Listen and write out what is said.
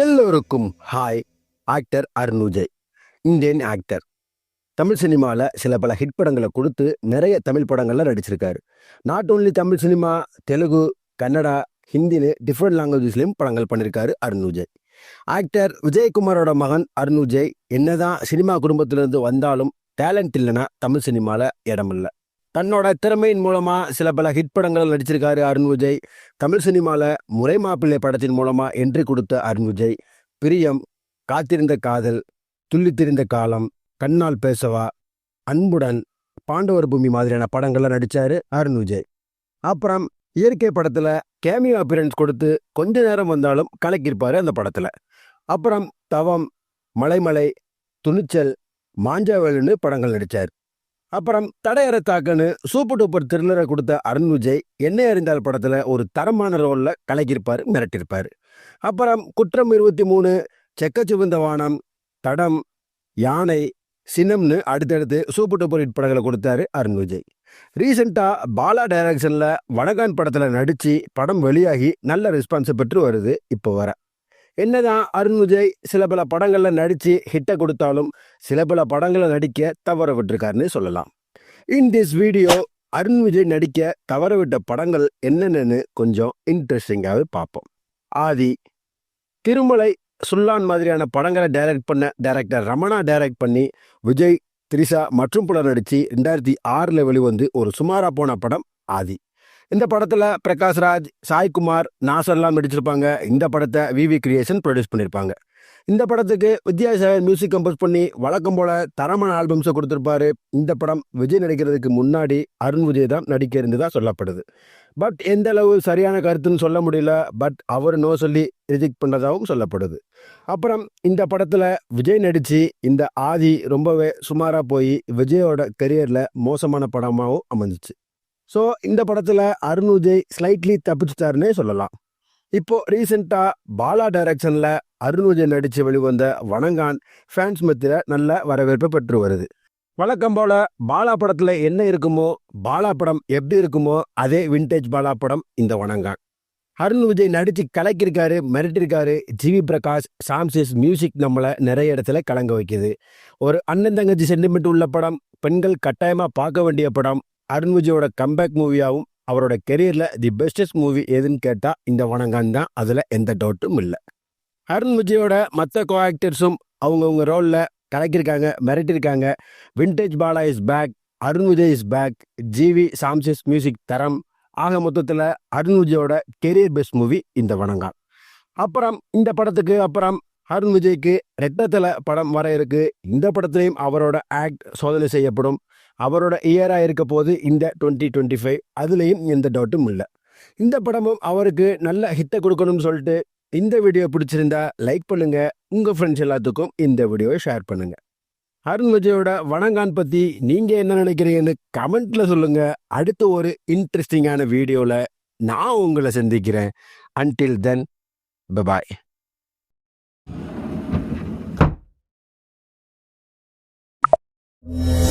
எல்லோருக்கும் hi. Actor Arun Vijay Indian actor. Tamil சினிமாவில் சில பல ஹிட் படங்களை கொடுத்து நிறைய தமிழ் படங்கள்லாம் நடிச்சிருக்காரு. Not only Tamil cinema Telugu Kannada ஹிந்தின்னு different லாங்குவேஜஸ்லையும் படங்கள் பண்ணியிருக்காரு அருணுஜய் ஆக்டர் விஜயகுமாரோட மகன் அருணுஜய் என்னதான் சினிமா குடும்பத்திலிருந்து வந்தாலும் டேலண்ட் இல்லைன்னா தமிழ் சினிமாவில் இடம் இல்லை தன்னோட திறமையின் மூலமாக சில பல ஹிட் படங்கள் நடிச்சிருக்காரு அருண் விஜய். தமிழ் சினிமாவில் முறை மாப்பிள்ளை படத்தின் மூலமாக என்ட்ரி கொடுத்த அருண் விஜய். பிரியம் காத்திருந்த காதல் துள்ளித்திருந்த காலம் கண்ணால் பேசவா அன்புடன் பாண்டவர் பூமி மாதிரியான படங்கள்லாம் நடித்தார் அருண் விஜய். அப்புறம் இயற்கை படத்தில் கேமியோ அப்பியரன்ஸ் கொடுத்து கொஞ்ச நேரம் வந்தாலும் கலக்கியிருப்பார் அந்த படத்தில். அப்புறம் தவம் மலைமலை துணிச்சல் மாஞ்சாவேலுன்னு படங்கள் நடித்தார் அப்புறம் தடையற தாக்கன்னு சூப்பர் டூப்பர் திருநரை கொடுத்த அருண் விஜய் என்னை அறிந்தால் படத்தில் ஒரு தரமான ரோலில் கலக்கியிருப்பாரு மிரட்டியிருப்பார். அப்புறம் குற்றம் இருபத்தி மூணு செக்கச்சிவந்த வானம் தடம் யானை சினம்னு அடுத்தடுத்து சூப்பர் டூப்பர் ஹிட் படங்களை கொடுத்தாரு அருண் விஜய். ரீசெண்டாக பாலா டைரக்ஷனில் வடகான் படத்தில் நடித்து படம் வெளியாகி நல்ல ரெஸ்பான்ஸை பெற்று வருது இப்போ வர. என்னதான் அருண் விஜய் சில பல படங்களில் நடித்து ஹிட்டை கொடுத்தாலும் சில பல படங்களை நடிக்க தவற விட்டுருக்காருன்னு சொல்லலாம். In this video Arun Vijay நடிக்க தவற விட்ட படங்கள் என்னென்னு கொஞ்சம் இன்ட்ரெஸ்டிங்காகவே பார்ப்போம். ஆதி திருமலை சுல்லான் மாதிரியான படங்களை டைரக்ட் பண்ண டைரக்டர் ரமணா டைரக்ட் பண்ணி விஜய் த்ரிஷா மற்றும் புலர் நடித்து ரெண்டாயிரத்தி ஆறில் வெளிவந்து ஒரு சுமாரா போன படம் ஆதி. இந்த படத்தில் பிரகாஷ்ராஜ் சாய்குமார் நாசர்லாம் நடிச்சிருப்பாங்க. இந்த படத்தை விவி கிரியேஷன் ப்ரொடியூஸ் பண்ணியிருப்பாங்க இந்த படத்துக்கு வித்யாசாகர் மியூசிக் கம்போஸ் பண்ணி வழக்கம் போல தரமான ஆல்பம்ஸை கொடுத்துருப்பாரு. இந்த படம் விஜய் நடிக்கிறதுக்கு முன்னாடி அருண் விஜய் தான் நடிக்க இருந்ததாக சொல்லப்படுது. பட் எந்த அளவு சரியான கருத்துன்னு சொல்ல முடியல. பட் அவர் நோ சொல்லி ரிஜெக்ட் பண்ணதாகவும் சொல்லப்படுது. அப்புறம் இந்த படத்தில் விஜய் நடித்து இந்த ஆதி ரொம்பவே சுமாராக போய் விஜயோட கரியரில் மோசமான படமாகவும் அமைஞ்சிச்சு. ஸோ இந்த படத்தில் அருண் விஜய் ஸ்லைட்லி தப்பிச்சிட்டாருன்னே சொல்லலாம். இப்போ ரீசெண்டாக பாலா டைரக்ஷனில் அருண் விஜய் நடித்து வெளிவந்த வணங்கான் ஃபேன்ஸ் மத்தியில் நல்ல வரவேற்பு பெற்று வருது. வழக்கம் போல் பாலா படத்தில் என்ன இருக்குமோ பாலா படம் எப்படி இருக்குமோ அதே விண்டேஜ் பாலா படம் இந்த வணங்கான். அருண் விஜய் நடித்து கலக்கியிருக்காரு மிரட்டிருக்காரு ஜிவி பிரகாஷ் சாம்சிஸ் மியூசிக் நம்மளை நிறைய இடத்துல கலங்க வைக்குது. ஒரு அண்ணன் தங்கச்சி சென்டிமெண்ட் உள்ள படம் பெண்கள் கட்டாயமாக பார்க்க வேண்டிய படம் அருண் விஜயோட கம்பேக் மூவியாகவும் அவரோட கெரியரில் தி பெஸ்டஸ்ட் மூவி எதுன்னு கேட்டால் இந்த வணங்கம் தான். அதில் எந்த டவுட்டும் இல்லை. அருண் விஜயோட மற்ற கோ ஆக்டர்ஸும் அவங்கவுங்க ரோலில் கலக்கியிருக்காங்க மிரட்டியிருக்காங்க. Vintage Bala is back Arun Vijay is back G V சாம்சிஸ் music தரம். ஆக மொத்தத்தில் அருண் விஜயோட கெரியர் பெஸ்ட் மூவி இந்த வணங்கான். அப்புறம் இந்த படத்துக்கு அப்புறம் அருண் விஜய்க்கு ரெட்டத்தில் படம் வர இருக்கு. இந்த படத்துலையும் அவரோட ஆக்ட் சோதனை செய்யப்படும். அவரோட இயராக இருக்க போது இந்த டுவெண்ட்டி டுவெண்ட்டி ஃபைவ் அதுலேயும் எந்த டவுட்டும் இல்லை. இந்த படமும் அவருக்கு நல்ல ஹித்தை கொடுக்கணும்னு சொல்லிட்டு இந்த வீடியோ பிடிச்சிருந்தா லைக் பண்ணுங்கள் உங்கள் ஃப்ரெண்ட்ஸ் எல்லாத்துக்கும் இந்த வீடியோவை ஷேர் பண்ணுங்கள் அருண் விஜயோட வணங்கான் பற்றி நீங்கள் என்ன நினைக்கிறீங்கன்னு கமெண்ட்டில் சொல்லுங்கள் அடுத்த ஒரு இன்ட்ரெஸ்டிங்கான வீடியோவில் நான் உங்களை சந்திக்கிறேன். Until then bye bye Thank.